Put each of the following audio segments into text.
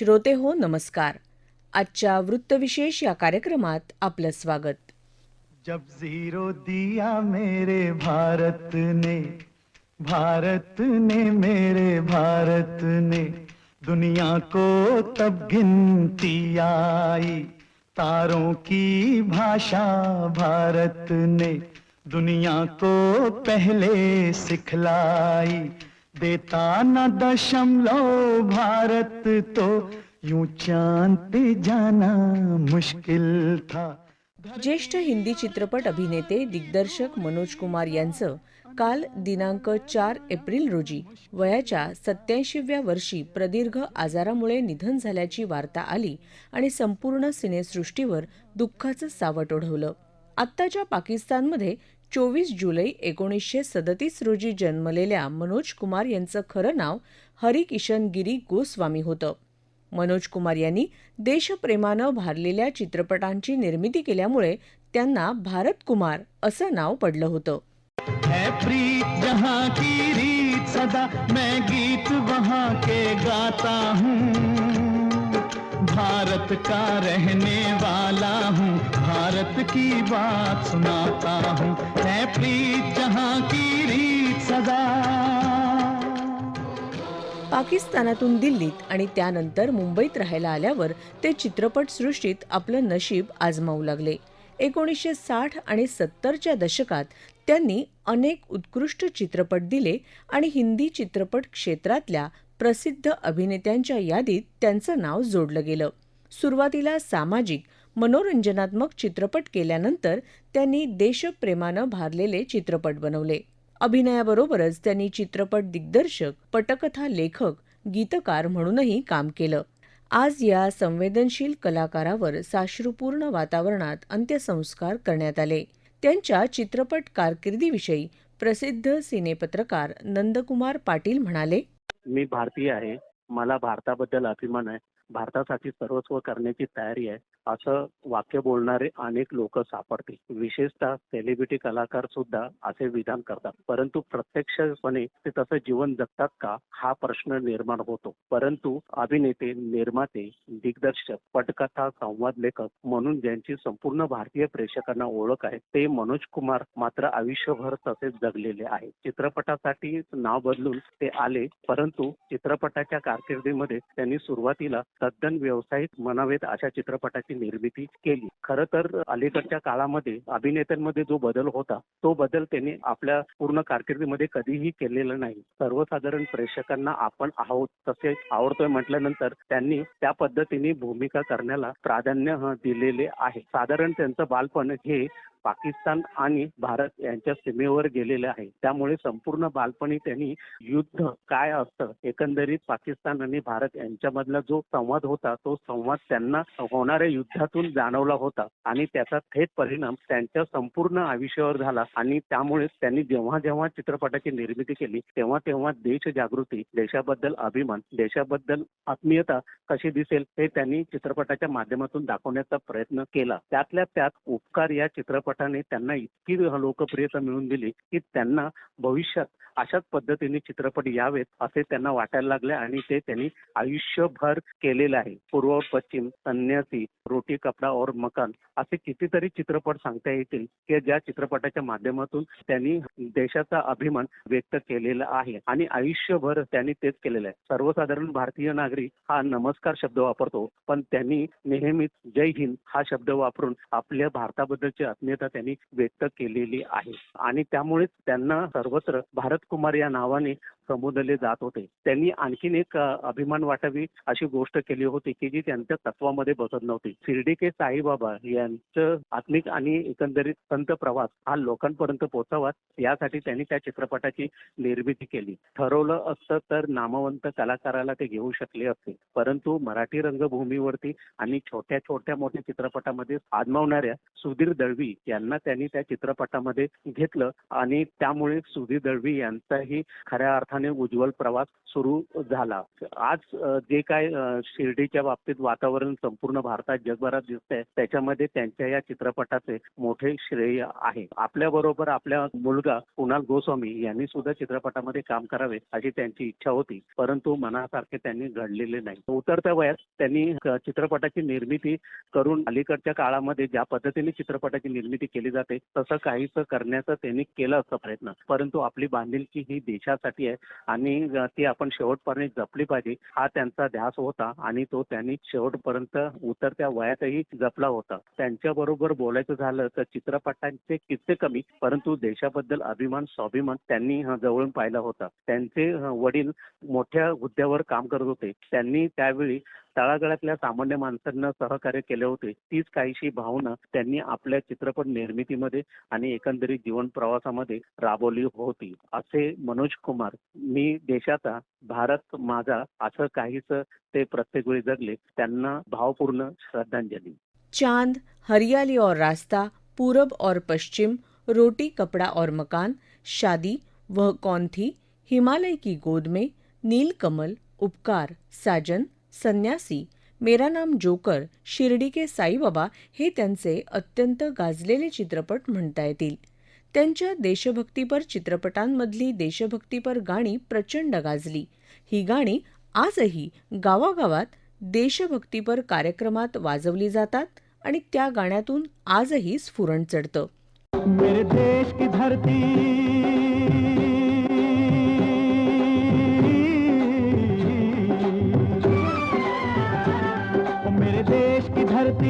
श्रोते हो, नमस्कार. आजच्या वृत्तविशेष या कार्यक्रमात आपलं स्वागत. जब ज़ीरो दिया मेरे भारत ने भारत ने मेरे भारत ने, दुनिया को तब गिनती आई, तारों की भाषा भारत ने, दुनिया को पहले सिखलाई देता न दशमलव भारत तो यूं चांद पे जाना मुश्किल था। ज्येष्ठ हिंदी चित्रपट अभिनेते दिग्दर्शक मनोज कुमार यांचं काल दिनांक चार एप्रिल रोजी वयाच्या सत्याऐंशीव्या वर्षी प्रदीर्घ आजारामुळे निधन झाल्याची वार्ता आली आणि संपूर्ण सिनेसृष्टीवर दुःखाचं सावट ओढवलं. आत्ताच्या पाकिस्तानमध्ये चोवीस जुलै एकोणीसशे सदतीस रोजी जन्मलेल्या मनोज कुमार यांचं खरं नाव हरिकिशन गिरी गोस्वामी होतं. मनोज कुमार यांनी देशप्रेमानं भारलेल्या चित्रपटांची निर्मिती केल्यामुळे त्यांना भारत कुमार असं नाव पडलं होतं. सदा मैं गीत वहां के गाता हूँ. भारत का रहने वाला हूँ? भारत की बात सुनाता हूँ। है प्रीत जहाँ की रीत सदा। पाकिस्तानातून दिल्लीत आणि त्यानंतर मुंबईत राहायला आल्यावर ते चित्रपटसृष्टीत आपलं नशीब आजमावू लागले. एकोणीसशे साठ आणि सत्तरच्या दशकात त्यांनी अनेक उत्कृष्ट चित्रपट दिले आणि हिंदी चित्रपट क्षेत्रातल्या प्रसिद्ध अभिनेत्यांच्या यादीत त्यांचं नाव जोडलं गेलं. सुरुवातीला सामाजिक मनोरंजनात्मक चित्रपट केल्यानंतर त्यांनी देशप्रेमानं भारलेले चित्रपट बनवले. अभिनयाबरोबरच त्यांनी चित्रपट दिग्दर्शक पटकथा लेखक गीतकार म्हणूनही काम केलं. आज या संवेदनशील कलाकारावर साश्रुपूर्ण वातावरणात अंत्यसंस्कार करण्यात आले. त्यांच्या चित्रपट कारकिर्दीविषयी प्रसिद्ध सिनेपत्रकार नंदकुमार पाटील म्हणाले मी भारतीय आहे. मला भारताबद्दल अभिमान आहे. भारतासाठी सर्वस्व करण्याची तयारी आहे. असं वाक्य बोलणारे अनेक लोक सापडतील. विशेषतः सेलिब्रिटी कलाकार सुद्धा असे विधान करतात. परंतु प्रत्यक्षपणे ते तसं जीवन जगतात का? हा प्रश्न निर्माण होतो. परंतु अभिनेते निर्माते दिग्दर्शक पटकथा संवाद लेखक म्हणून ज्यांची संपूर्ण भारतीय प्रेक्षकांना ओळख आहे ते मनोज कुमार मात्र आयुष्यभर तसेच जगलेले आहे. चित्रपटासाठी नाव बदलून ते आले परंतु चित्रपटाच्या कारकिर्दीमध्ये त्यांनी सुरुवातीला तद्दन व्यावसायिक म्हणावेत अशा चित्रपटाची निर्मिती केली. खरं तर अलीकडच्या काळामध्ये अभिनेत्यांमध्ये जो बदल होता तो बदल त्यांनी आपल्या पूर्ण कारकिर्दीमध्ये कधीही केलेला नाही. सर्वसाधारण प्रेक्षकांना आपण आहोत तसे आवडतोय म्हटल्यानंतर त्यांनी त्या पद्धतीने भूमिका करण्याला प्राधान्य दिलेले आहे. साधारण त्यांचं बालपण हे पाकिस्तान आणि भारत यांच्या सीमेवर गेलेले आहे. त्यामुळे संपूर्ण बालपणी त्यांनी युद्ध काय असतं एकंदरीत पाकिस्तान आणि भारत यांच्यामधला जो संवाद होता तो संवाद त्यांना होणाऱ्या युद्धातून जाणवला होता. आणि त्याचा थेट परिणाम त्यांच्या संपूर्ण आयुष्यावर झाला. आणि त्यामुळे त्यांनी जेव्हा जेव्हा चित्रपटाची निर्मिती केली तेव्हा तेव्हा देश जागृती देशाबद्दल अभिमान देशाबद्दल आत्मीयता कशी दिसेल हे त्यांनी चित्रपटाच्या माध्यमातून दाखवण्याचा प्रयत्न केला. त्यातल्या त्यात उपकार या चित्रपट चित्रपटाने त्यांना इतकी लोकप्रियता मिळवून दिली की त्यांना भविष्यात अशाच पद्धतीने चित्रपट यावेत असे त्यांना वाटायला लागले आणि ते त्यांनी आयुष्यभर केलेले आहे. पूर्व पश्चिम संन्यासी रोटी कपडा और मकान असे कितीतरी चित्रपट सांगता येतील की ज्या चित्रपटाच्या माध्यमातून त्यांनी देशाचा अभिमान व्यक्त केलेला आहे आणि आयुष्यभर त्यांनी तेच केलेलं आहे. सर्वसाधारण भारतीय नागरिक हा नमस्कार शब्द वापरतो पण त्यांनी नेहमीच जय हिंद हा शब्द वापरून आपल्या भारताबद्दलची आत्मीयता त्यांनी व्यक्त केलेली आहे. आणि त्यामुळेच त्यांना सर्वत्र भारत कुमार या नावाने संबोधले जात होते. त्यांनी आणखीन एक अभिमान वाटावी अशी गोष्ट केली होती की जी त्यांच्या तत्वामध्ये बसत नव्हती. शिर्डी के साईबाबा यांचं आत्मिक आणि एकंदरीत संत प्रवास हा लोकांपर्यंत पोहोचावा यासाठी त्यांनी त्या चित्रपटाची निर्मिती केली. ठरवलं असतं तर नामवंत कलाकाराला ते घेऊ शकले असते. परंतु मराठी रंगभूमीवरती आणि छोट्या छोट्या मोठ्या चित्रपटामध्ये आजमावणाऱ्या सुधीर दळवी यांना त्यांनी त्या चित्रपटामध्ये घेतलं आणि त्यामुळे सुधीर दळवी यांचाही खऱ्या अर्थाने उत्साहाने उज्ज्वल प्रवास सुरू झाला. आज जे काय शिर्डीच्या बाबतीत वातावरण संपूर्ण भारतात जगभरात दिसत आहे त्याच्यामध्ये त्यांच्या या चित्रपटाचे मोठे श्रेय आहे. आपल्या बरोबर आपल्या मुलगा कुणाल गोस्वामी यांनी सुद्धा चित्रपटामध्ये काम करावे अशी त्यांची इच्छा होती परंतु मनासारखे त्यांनी घडलेले नाही. उतरत्या वयात त्यांनी चित्रपटाची निर्मिती करून अलीकडच्या काळामध्ये ज्या पद्धतीने चित्रपटाची निर्मिती केली जाते तसं काहीच करण्याचा त्यांनी केलं असं प्रयत्न. परंतु आपली बांधिलकी ही देशासाठी आहे आणि ती आपण शेवटपर्यंत जपली पाहिजे हा त्यांचा ध्यास होता आणि तो त्यांनी शेवटपर्यंत उतरत्या वयातही जपला होता. त्यांच्या बरोबर बोलायचं झालं तर चित्रपटांचे किस्से कमी परंतु देशाबद्दल अभिमान स्वाभिमान त्यांनी जवळून पाहिला होता. त्यांचे वडील मोठ्या हुद्द्यावर काम करत होते. त्यांनी त्यावेळी तळागाळातल्या सामान्य माणसांना सहकार्य केले होते तीच काहीशी भावना त्यांनी आपल्या चित्रपट निर्मितीमध्ये आणि एकंदरीत जीवन प्रवासामध्ये राबवली होती. असे मनोज कुमार मी देशाचा भारत माझा असं काहीच ते प्रत्येक वेळी जगले त्यांना भावपूर्ण श्रद्धांजली. चांद हरियाली और रास्ता पूरब और पश्चिम रोटी कपड़ा और मकान शादी वह कौन थी हिमालय की गोद में नीलकमल उपकार साजन संन्यासी मेरा नाम जोकर शिर्डी के साईबाबा हे त्यांचे अत्यंत गाजलेले चित्रपट म्हणता येतील. त्यांच्या देशभक्तीपर चित्रपटांमधली देशभक्तीपर गाणी प्रचंड गाजली. ही गाणी आजही गावागावात देशभक्तीपर कार्यक्रमात वाजवली जातात आणि त्या गाण्यातून आजही स्फुरण चढतं.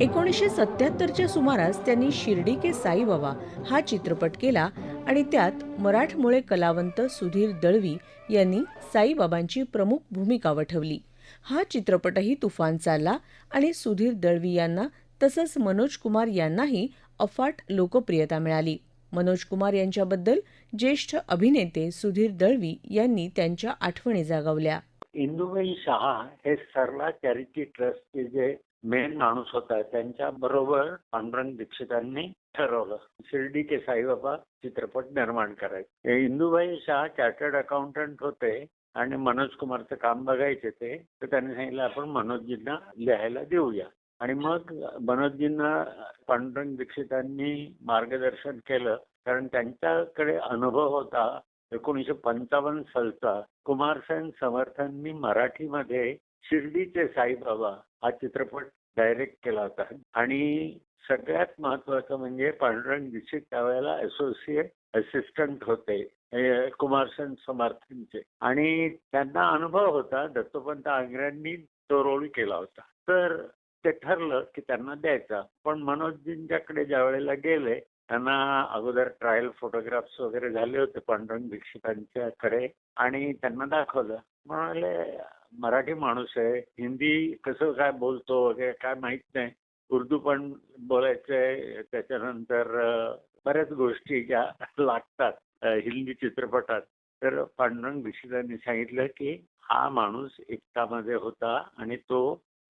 एकोणीसशे सत्याहत्तरच्या सुमारास त्यांनी शिर्डी के साईबाबा हा चित्रपट केला आणि त्यात मराठमोळे कलावंत सुधीर दळवी यांनी साईबाबांची प्रमुख भूमिका वठवली. हा चित्रपटही तुफान चालला आणि सुधीर दळवी यांना तसंच मनोज कुमार यांनाही अफाट लोकप्रियता मिळाली. मनोज कुमार यांच्याबद्दल ज्येष्ठ अभिनेते सुधीर दळवी यांनी त्यांच्या आठवणी जागवल्या. इंदुबाई शहा हे सरला चॅरिटी ट्रस्टचे जे मेन माणूस होता. त्यांच्या बरोबर पांडुरंग दीक्षितांनी ठरवलं. शिर्डी के साईबाबा चित्रपट निर्माण करायचे. इंदुबाई शहा चार्टर्ड अकाउंटंट होते आणि मनोज कुमारचं काम बघायचे ते. तर त्यांनी सांगितलं आपण मनोजजींना लिहायला देऊया. आणि मग मनोजजींना पांडुरंग दीक्षितांनी मार्गदर्शन केलं. कारण त्यांच्याकडे अनुभव होता. एकोणीसशे पंचावन्न सालचा कुमारसेन समर्थांनी मराठीमध्ये शिर्डीचे साईबाबा हा चित्रपट डायरेक्ट केला होता. आणि सगळ्यात महत्वाचं म्हणजे पांडुरंग दीक्षित त्यावेळेला असोसिएट असिस्टंट होते कुमारसेन समर्थांचे. आणि त्यांना अनुभव होता दत्तोपंत आंग्र्यांनी तो रोल केला होता. तर ते ठरलं की त्यांना द्यायचा. पण मनोजजींच्याकडे ज्या वेळेला गेले त्यांना अगोदर ट्रायल फोटोग्राफ्स वगैरे झाले होते पांडुरंग दीक्षितांच्याकडे. आणि त्यांना दाखवलं. म्हणाले मराठी माणूस आहे हिंदी कसं काय बोलतो वगैरे काय माहीत नाही. उर्दू पण बोलायचंय त्याच्यानंतर बऱ्याच गोष्टी ज्या लागतात हिंदी चित्रपटात. तर पांडुरंग दीक्षितांनी सांगितलं की हा माणूस एकतामध्ये होता आणि तो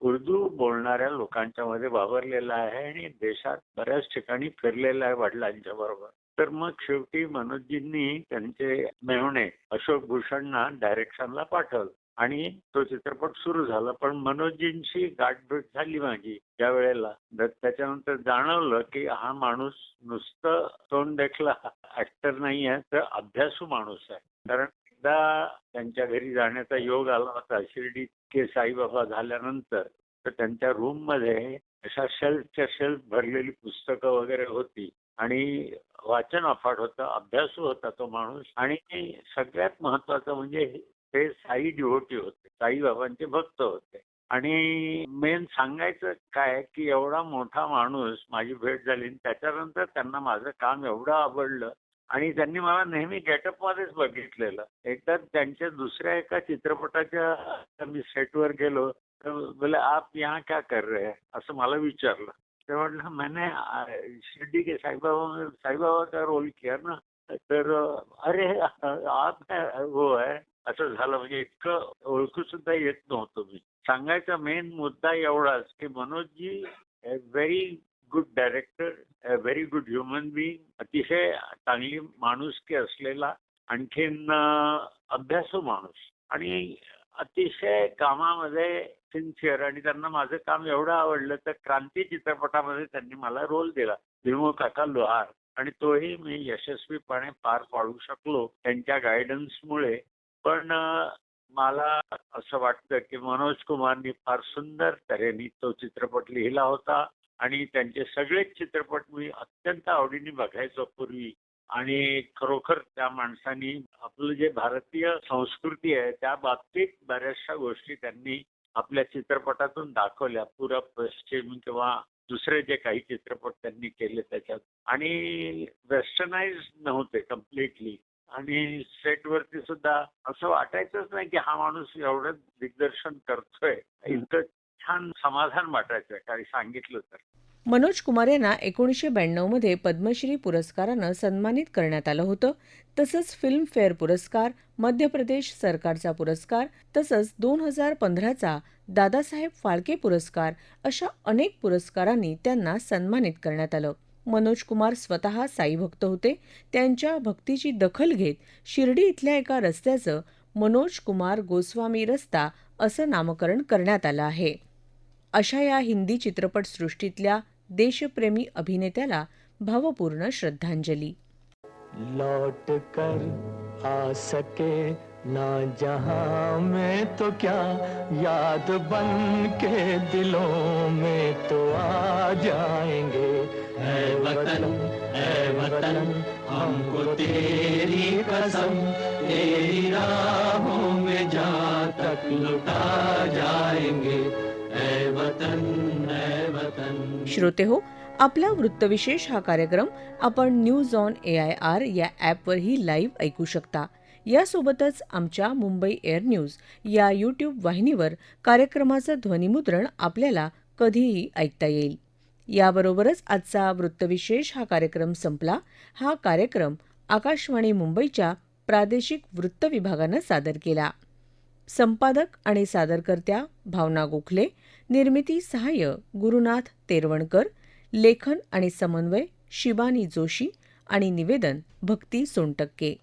उर्दू बोलणाऱ्या लोकांच्या मध्ये वावरलेला आहे आणि देशात बऱ्याच ठिकाणी फिरलेला आहे वडिलांच्या बरोबर. तर मग शेवटी मनोजजींनी त्यांचे मेहणे अशोक भूषणना डायरेक्शनला पाठवलं. आणि तो चित्रपट सुरू झाला. पण मनोजींशी गाठभेट झाली माझी त्या वेळेला. त्याच्यानंतर जाणवलं की हा माणूस नुसतं तोंड देखला ऍक्टर नाही आहे तर अभ्यासू माणूस आहे. कारण एकदा त्यांच्या घरी जाण्याचा योग आला होता शिर्डी के साईबाबा झाल्यानंतर तर त्यांच्या रूममध्ये अशा शेल्फच्या शेल्फ भरलेली पुस्तकं वगैरे होती. आणि वाचन अफाट होतं अभ्यासू होता तो माणूस. आणि सगळ्यात महत्वाचं म्हणजे ते साई डिवोटी होते साईबाबांचे भक्त होते. आणि मेन सांगायचं काय की एवढा मोठा माणूस माझी भेट झाली आणि त्याच्यानंतर त्यांना माझं काम एवढं आवडलं आणि त्यांनी मला नेहमी गेटअप मध्येच बघितलेलं. एकदा त्यांच्या दुसऱ्या एका चित्रपटाच्या मी सेटवर गेलो तर बोले आप यहाँ क्या कर रहे असं मला विचारलं. ते म्हटलं मैंने शिर्डी के साईबाबा में साईबाबा का रोल किया ना? तर अरे आप है- वो आहे असं झालं म्हणजे इतकं ओळखू सुद्धा येत नव्हतं मी. सांगायचा मेन मुद्दा एवढाच की Manojji very good director very good human being अतिशय चांगली माणुसकी असलेला आणखीन अभ्यासू माणूस. आणि अतिशय कामामध्ये सिन्सिअर आणि त्यांना माझं काम एवढं आवडलं तर क्रांती चित्रपटामध्ये त्यांनी मला रोल दिला. भीमो काका लोहार. आणि तोही मी यशस्वीपणे पार पाडू शकलो त्यांच्या गायडन्समुळे पण मला असं वाटतं की मनोज कुमारनी फार सुंदर तऱ्हेने तो चित्रपट लिहिला होता आणि त्यांचे सगळेच चित्रपट मी अत्यंत आवडीने बघायचो पूर्वी. आणि खरोखर त्या माणसानी आपलं जे भारतीय संस्कृती आहे त्या बाबतीत बऱ्याचशा गोष्टी त्यांनी आपल्या चित्रपटातून दाखवल्या. पूरब पश्चिम किंवा दुसरे जे काही चित्रपट त्यांनी केले त्याच्यात. आणि वेस्टर्नाइज नव्हते कम्प्लिटली आणि सेटवरती सुद्धा असं वाटायचंच नाही की हा माणूस एवढं दिग्दर्शन करतोय. इतकं छान समाधान वाटायचं काही सांगितलं तर. मनोज कुमार यांना एकोणीसशे ब्याण्णवमध्ये पद्मश्री पुरस्कारानं सन्मानित करण्यात आलं होतं. तसंच फिल्मफेअर पुरस्कार मध्य प्रदेश सरकारचा पुरस्कार तसंच दोन हजार पंधराचा दादासाहेब फाळके पुरस्कार अशा अनेक पुरस्कारांनी त्यांना सन्मानित करण्यात आलं. मनोज कुमार स्वतः साईभक्त होते. त्यांच्या भक्तीची दखल घेत शिर्डी इथल्या एका रस्त्याचं मनोज कुमार गोस्वामी रस्ता असं नामकरण करण्यात आलं आहे. अशा या हिंदी चित्रपटसृष्टीतल्या देशप्रेमी अभिनेत्याला भावपूर्ण श्रद्धांजली. लौट कर आ सके ना जहां में तो क्या याद बन के दिलों में तो आ जाएंगे। है वतन है वतन हमको तेरी कसम तेरी राहों में जा तक लुटा जाएंगे। है वतन है वतन। श्रोते हो आपला वृत्तविशेष हा कार्यक्रम आपण news on A I R या ॲपवरही लाईव्ह ऐकू शकता. यासोबतच आमच्या मुंबई एअर न्यूज या यूट्यूब वाहिनीवर कार्यक्रमाचं ध्वनिमुद्रण आपल्याला कधीही ऐकता येईल. याबरोबरच आजचा वृत्तविशेष हा कार्यक्रम संपला. हा कार्यक्रम आकाशवाणी मुंबईच्या प्रादेशिक वृत्त विभागानं सादर केला. संपादक आणि सादरकर्त्या भावना गोखले निर्मिती सहाय्य गुरुनाथ तेरवणकर लेखन आणि समन्वय शिबानी जोशी आणि निवेदन भक्ती सोनटक्के.